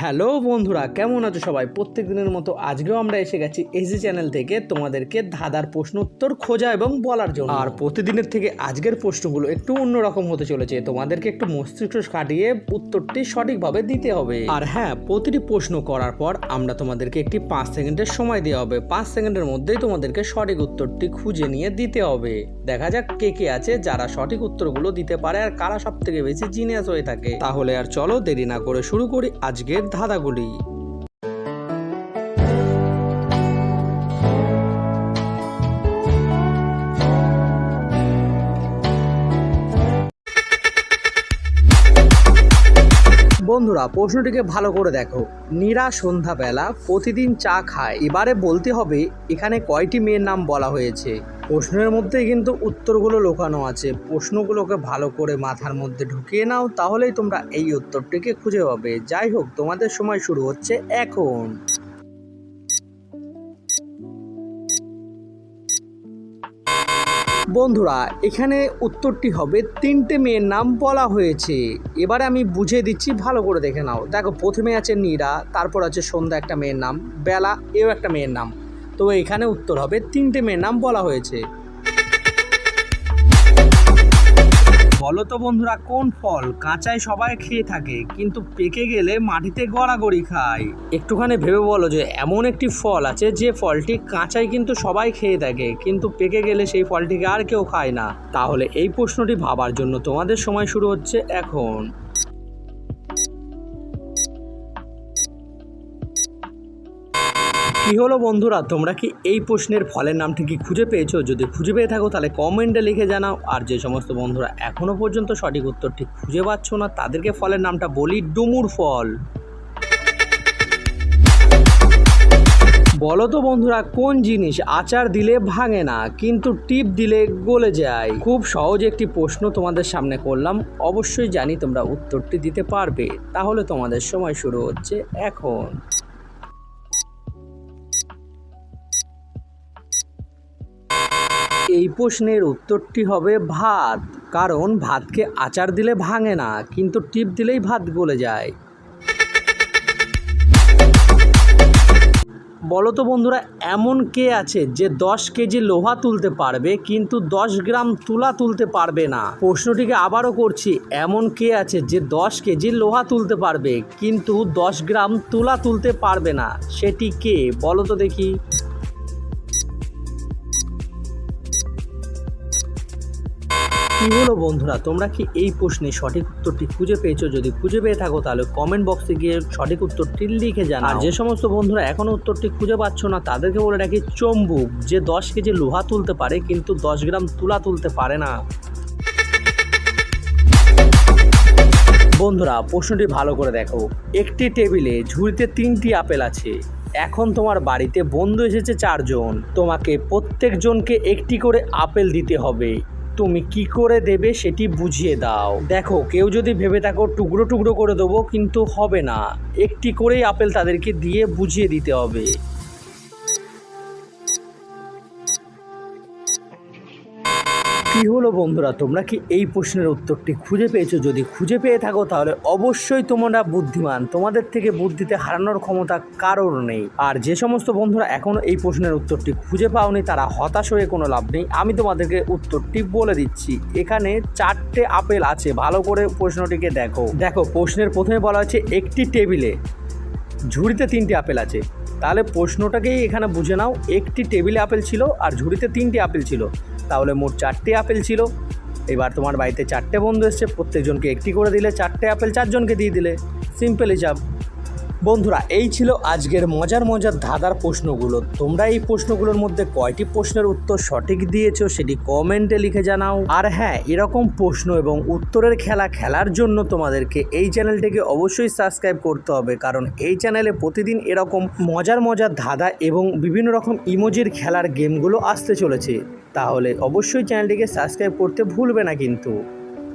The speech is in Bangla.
হ্যালো বন্ধুরা, কেমন আছো সবাই? প্রত্যেক দিনের মতো আজকেও আমরা এসে গেছি এসি চ্যানেল থেকে তোমাদেরকে ধাঁধার প্রশ্ন উত্তর খোঁজা এবং বলার জন্য। আর প্রতিদিনের থেকে আজকের প্রশ্নগুলো একটু অন্যরকম হতে চলেছে, তোমাদেরকে একটু মস্তিষ্ক খাটিয়ে উত্তরটি সঠিকভাবে দিতে হবে। আর হ্যাঁ প্রতিটি প্রশ্ন করার পর আমরা তোমাদেরকে একটি পাঁচ সেকেন্ডের সময় দেওয়া হবে। পাঁচ সেকেন্ডের মধ্যেই তোমাদেরকে সঠিক উত্তরটি খুঁজে নিয়ে দিতে হবে। দেখা যাক কে কে আছে যারা সঠিক উত্তরগুলো দিতে পারে আর কারা সব থেকে বেশি জিনিয়াস হয়ে থাকে। তাহলে আর চলো দেরি না করে শুরু করি আজকের ধাঁধাগুলি। বন্ধুরা, প্রশ্নটিকে ভালো করে দেখো। নীরা সন্ধ্যাবেলা প্রতিদিন চা খায়। এবারে বলতে হবে, এখানে কয়টি মেয়ের নাম বলা হয়েছে? প্রশ্নের মধ্যে কিন্তু উত্তরগুলো লোকানো আছে। প্রশ্নগুলোকে ভালো করে মাথার মধ্যে ঢুকিয়ে নাও, তাহলেই তোমরা এই উত্তরটিকে খুঁজে পাবে। যাই হোক, তোমাদের সময় শুরু হচ্ছে এখন। বন্ধুরা, এখানে উত্তরটি হবে, তিনটে মেয়ের নাম বলা হয়েছে। এবারে আমি বুঝিয়ে দিচ্ছি, ভালো করে দেখে নাও। দেখো, প্রথমে আছে নীরা, তারপর আছে সন্ধ্যা একটা মেয়ের নাম, বেলা, এও একটা মেয়ের নাম। তো এখানে উত্তর হবে, তিনটে মেয়ের নাম বলা হয়েছে। বলো তো বন্ধুরা, কোন ফল? কাঁচায় সবাই খেয়ে থাকে, কিন্তু পেকে গেলে মাটিতে গড়াগড়ি খায়। একটুখানি ভেবে বলো যে, এমন একটি ফল আছে যে ফলটি কাঁচায় কিন্তু সবাই খেয়ে থাকে কিন্তু পেকে গেলে সেই ফলটিকে আর কেউ খায় না। তাহলে এই প্রশ্নটি ভাবার জন্য তোমাদের সময় শুরু হচ্ছে এখন। কি হলো বন্ধুরা? তোমরা কি এই প্রশ্নের ফলের নামটি কি খুঁজে পেয়েছ? যদি খুঁজে পেয়ে থাকো, তাহলে কমেন্টে লিখে জানাও। আর যে সমস্ত বন্ধুরা এখনও পর্যন্ত সঠিক উত্তরটি খুঁজে পাচ্ছ না, তাদেরকে ফলের নামটা বলি ডুমুর ফল। বলো তো বন্ধুরা, কোন জিনিস আচার দিলে ভাঙে না, কিন্তু টিপ দিলে গলে যায়? খুব সহজ একটি প্রশ্ন তোমাদের সামনে করলাম। অবশ্যই জানি তোমরা উত্তরটি দিতে পারবে। তাহলে তোমাদের সময় শুরু হচ্ছে এখন। এই প্রশ্নের উত্তরটি হবে ভাত, কারণ ভাতকে আচার দিলে ভাঙে না, কিন্তু টিপ দিলেই ভাত গলে যায়। বলো তো বন্ধুরা, এমন কে আছে যে দশ কেজি লোহা তুলতে পারবে, কিন্তু দশ গ্রাম তুলা তুলতে পারবে না? প্রশ্নটিকে আবারও করছি, এমন কে আছে যে দশ কেজি লোহা তুলতে পারবে, কিন্তু দশ গ্রাম তুলা তুলতে পারবে না? সেটি কে? বলো তো দেখি। কি হলো বন্ধুরা? তোমরা কি এই প্রশ্নে সঠিক উত্তরটি খুঁজে পেয়েছ? যদি খুঁজে পেয়ে থাকো, তাহলে কমেন্ট বক্সে গিয়ে সঠিক উত্তরটি লিখে জানাও। আর যে সমস্ত বন্ধুরা এখনও উত্তরটি খুঁজে পাচ্ছ না, তাদেরকে বলে রাখি, চম্বুক, যে দশ কেজি লোহা তুলতে পারে, কিন্তু দশ গ্রাম তুলা তুলতে পারে না। বন্ধুরা, প্রশ্নটি ভালো করে দেখো। একটি টেবিলে ঝুড়িতে তিনটি আপেল আছে। এখন তোমার বাড়িতে বন্ধু এসেছে চারজন। তোমাকে প্রত্যেকজনকে একটি করে আপেল দিতে হবে। তুমি কি করে দেবে সেটি বুঝিয়ে দাও। দেখো, কেউ যদি ভেবে থাকো টুকরো টুকরো করে দেবো, কিন্তু হবে না। একটি করেই আপেল তাদেরকে দিয়ে বুঝিয়ে দিতে হবে। কি হলো বন্ধুরা? তোমরা কি এই প্রশ্নের উত্তরটি খুঁজে পেয়েছ? যদি খুঁজে পেয়ে থাকো, তাহলে অবশ্যই তোমরা বুদ্ধিমান। তোমাদের থেকে বুদ্ধিতে হারানোর ক্ষমতা কারোর নেই। আর যে সমস্ত বন্ধুরা এখনও এই প্রশ্নের উত্তরটি খুঁজে পাওনি, তারা হতাশ হয়ে কোনো লাভ নেই। আমি তোমাদেরকে উত্তরটি বলে দিচ্ছি। এখানে চারটে আপেল আছে। ভালো করে প্রশ্নটিকে দেখো। দেখো, প্রশ্নের প্রথমে বলা হচ্ছে একটি টেবিলে ঝুড়িতে তিনটি আপেল আছে। তাহলে প্রশ্নটাকেই এখানে বুঝে নাও। একটি টেবিলে আপেল ছিল আর ঝুড়িতে তিনটি আপেল ছিল। তাহলে মোট চারটে আপেল ছিল। এবার তোমার বাড়িতে চারটে বন্ধু এসছে, প্রত্যেকজনকে একটি করে দিলে, চারটে আপেল চারজনকে দিয়ে দিলে। সিম্পল হিসাব। বন্ধুরা, এই ছিল আজকের মজার মজার ধাঁধার প্রশ্নগুলো। তোমরা এই প্রশ্নগুলোর মধ্যে কয়টি প্রশ্নের উত্তর সঠিক দিয়েছ সেটি কমেন্টে লিখে জানাও। আর হ্যাঁ এরকম প্রশ্ন এবং উত্তরের খেলা খেলার জন্য তোমাদেরকে এই চ্যানেলটিকে অবশ্যই সাবস্ক্রাইব করতে হবে, কারণ এই চ্যানেলে প্রতিদিন এরকম মজার মজার ধাঁধা এবং বিভিন্ন রকম ইমোজির খেলার গেমগুলো আসতে চলেছে। তাহলে অবশ্যই চ্যানেলটিকে সাবস্ক্রাইব করতে ভুলবে না কিন্তু।